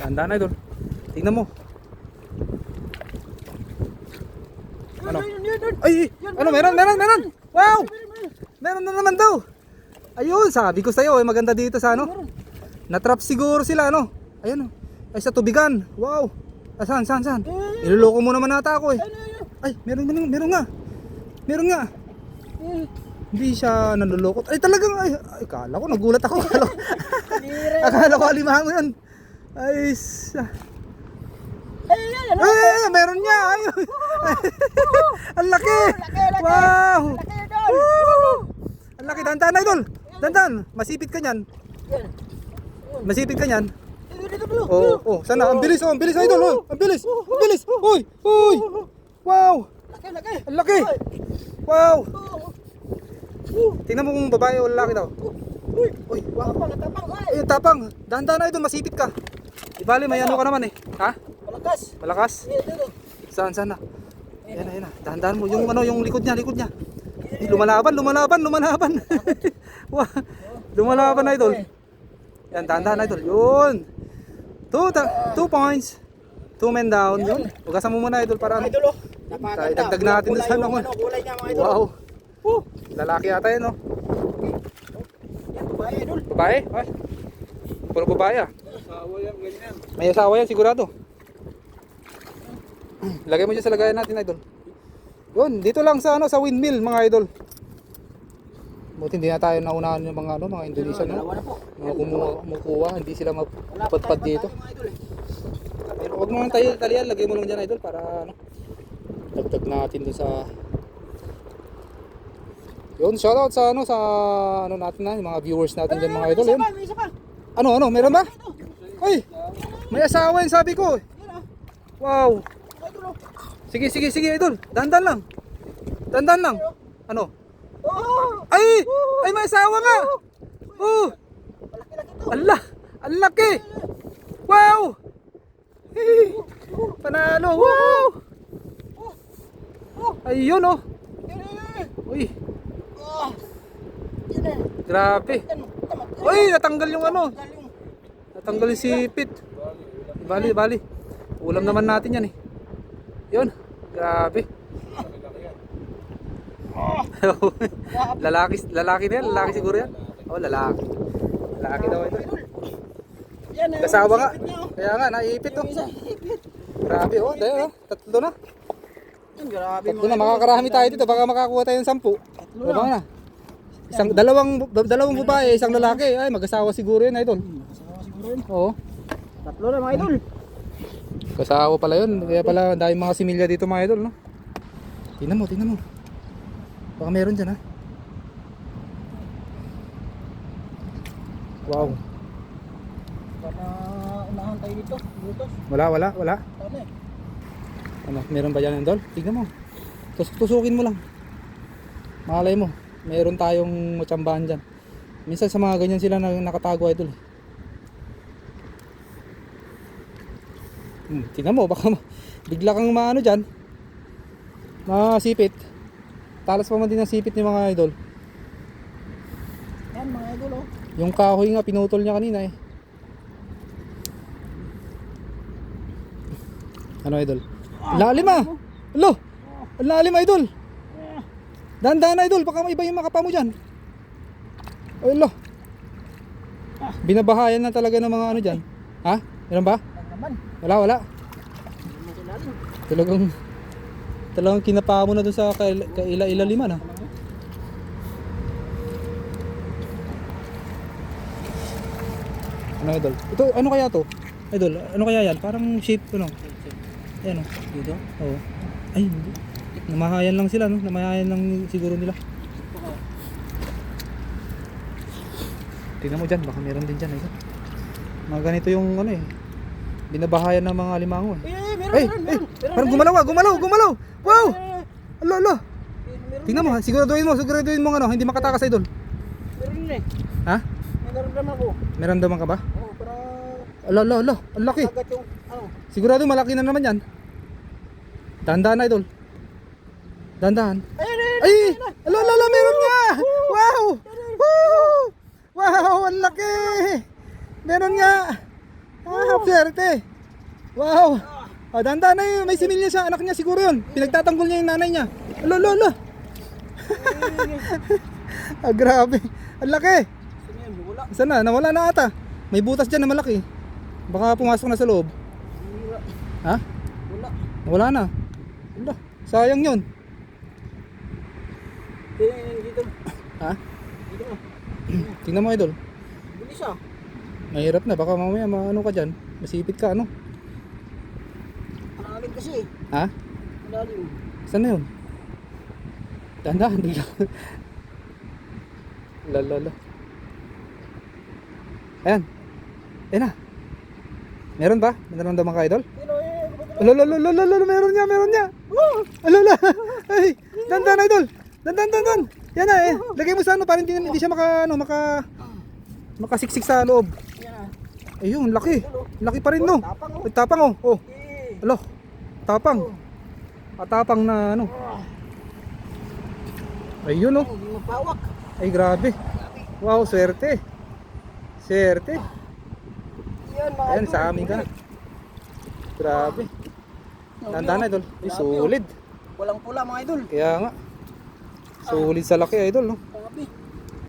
Tandaan na idol. Tingnan mo. Ano? Ay, ano meron, meron, meron. Wow! Meron na naman daw. Ayun, sabi ko sa'yo, eh, maganda dito sa ano. Natrap siguro sila, ano. Ayun, ay sa tubigan. Wow. Ah, saan, saan, saan? Niloloko mo naman nata ako eh. Ay, meron, meron, meron nga. Meron nga. Hindi siya nanloloko. Ay, talagang, ay, ay kala ko, nagulat ako. Akala ko, akala ko alimango yun. Ay, sa... Ay, ay, ano? Ay, ay, meron niya. Ay, ang laki. Wow. Ang laki. Dandan, idol. Dandan. Masipit ka niyan. Yan. Masipit ka niyan. Oh, oh, sana. Ang bilis, oh, ang bilis, idol. Oh, ang bilis. Ang bilis. Uy, uy. Wow. Laki, laki. Ang laki. Wow. Tingnan mo kung babae o lalaki daw. Uy, Uy, wow. tapang, tapang. Ay, Ay, tapang. Dandan na idol, masipit ka. Bali, may ano ka naman eh. Ha? malakas. Malakas? Saan, saan na? Ayan na, ayan na. Dahan-dahan mo. Yung ano, yung likod niya, likod niya. Eh, lumalaban, lumalaban, lumalaban. Wah, lumalaban na idol. Yan, dahan-dahan idol. Yun. Two, two points. Two men down. Yun. Ugasan mo muna idol para ano. Idol, oh. Napakaganda. dagdag natin sa ano. ano, kulay niya, mga idol. Wow. Oh, Lalaki yata yun, yan, babae, idol. Babae? Ay. Puro babae ah. May asawa yan sigurado. Lagay mo dyan sa lagayan natin idol. Yun, dito lang sa ano sa windmill mga idol. Buti hindi na tayo naunahan yung mga ano, mga Indonesian no. Mga kumuha, kumukuha, hindi sila mapadpad dito. eh. Pero wag mo nang tayo talian, lagay mo lang dyan idol para ano. Dagdag natin dun sa Yun, shoutout sa ano sa ano natin na, yung mga viewers natin dyan mga idol. Yun. Ano, ano, meron ba? Ay, may asawa yun sabi ko. Ah. Wow. Sige, sige, sige, idol. Dandan lang. Dandan lang. Ano? Ay! Ay, may asawa nga! Oh! Allah! Ang laki! Wow! Panalo! Wow! Ayun oh! Uy! Eh. Grabe! Uy! Natanggal yung ano! Galing. Natanggal yung sipit. Bali, bali. Ulam naman natin yan eh. Yun. Grabe. lalaki, lalaki na yan. Lalaki siguro yan. Oh, lalaki. Lalaki daw ito. Yan, eh, Kasawa nga. oh. Kaya nga, naipit oh. ipit. Grabe oh. Dahil oh. Tatlo na. Grabe. Tatlo na. Makakarami tayo dito. Baka makakuha tayo ng sampu. Tatlo na? Isang, dalawang, dalawang babae, isang lalaki. Ay, mag-asawa siguro yun. Kasawa siguro yun. Oo. Tatlo na mga idol. Kasawa pala yun. Kaya pala, daming mga similya dito mga idol, no? Tingnan mo, tingnan mo. Baka meron dyan, ha? Wow. Baka unahan tayo dito. Butos. Wala, wala, wala. Tama eh. Ano, meron ba dyan, idol? Tingnan mo. Tus tusukin mo lang. Malay mo, meron tayong matsambahan dyan. Minsan sa mga ganyan sila na nakatago, idol. eh. Hmm, tingnan mo, baka bigla kang maano dyan. Masipit. Talas pa man din ang sipit ni mga idol. Yan mga idol oh. Yung kahoy nga, pinutol niya kanina eh. Ano idol? Lalim ah! Alo! Ang lalim idol! Dahan-dahan idol, baka may iba yung makapa mo dyan. Alo! Binabahayan na talaga ng mga ano dyan. Ha? Meron ba? Yan naman. Wala, wala. Talagang talagang kinapa mo na dun sa kaila- kaila-ilaliman ah. Ano idol? Ito ano kaya to? Idol, ano kaya yan? Parang shape ano? Ayan oh. Dito? Oo. Ay, hindi. Namahayan lang sila no? Namahayan lang siguro nila. Tingnan mo dyan, baka meron din dyan idol. Mga ganito yung ano eh. Binabahayan ng mga limango eh. Eh, eh, meron, Ay, meron, ay, meron. meron, parang meron. gumalaw ah, gumalaw, gumalaw. Wow! Eh, Alo, alo. eh, meron Tingnan mo, ha, siguraduhin mo, siguraduhin mo ano, hindi makatakas idol. Meron eh. Ha? May naramdaman ko. May ramdaman ka ba? Oo, para Alo, alo, alo, ang laki. ano. Sigurado malaki na naman yan. Dahan-dahan idol. Dahan-dahan. Ay, ay, ay, Ay! Alo, alo, alo, meron nga! Wow! Wow, ang laki! Meron nga! Ah, swerte. Wow. Ah, danda na yun. May similya siya. Anak niya siguro yun. Pinagtatanggol niya yung nanay niya. Alo, alo, alo. ah, grabe. Ang laki. Saan na? Nawala na ata. May butas dyan na malaki. Baka pumasok na sa loob. Ha? Wala. Wala na. Wala. Sayang yun. Kaya yan dito. Ha? Dito. Tingnan mo idol. Bilis ah. Mahirap na. Baka mamaya maano ka dyan. Masipit ka ano. Malalim kasi. Ha? Malalim. Saan na yun? Dahan-dahan. Hindi lang. Lalala. Ayan. Ayan na. Meron ba? May naramdaman ka idol? Alo, meron niya, meron niya. Alo, alo. Ay, dandan idol. Dandan, dandan. Yan na eh. Lagay mo sa ano para hindi, hindi siya maka, ano, maka, makasiksik sa loob. Ah. Ayun, laki. Laki pa rin no. Tapang oh. Ay, tapang oh. Oh, Eh. alo. Tapang. Atapang na ano. Ah. Ayun oh. Hindi mapawak. Ay, grabe. Wow, swerte. Swerte. Ayan, sa amin ka na. Grabe. Tanda na idol. Ay, Grabe, solid. Walang pula mga idol. Kaya nga. Solid sa laki idol, no? Grabe.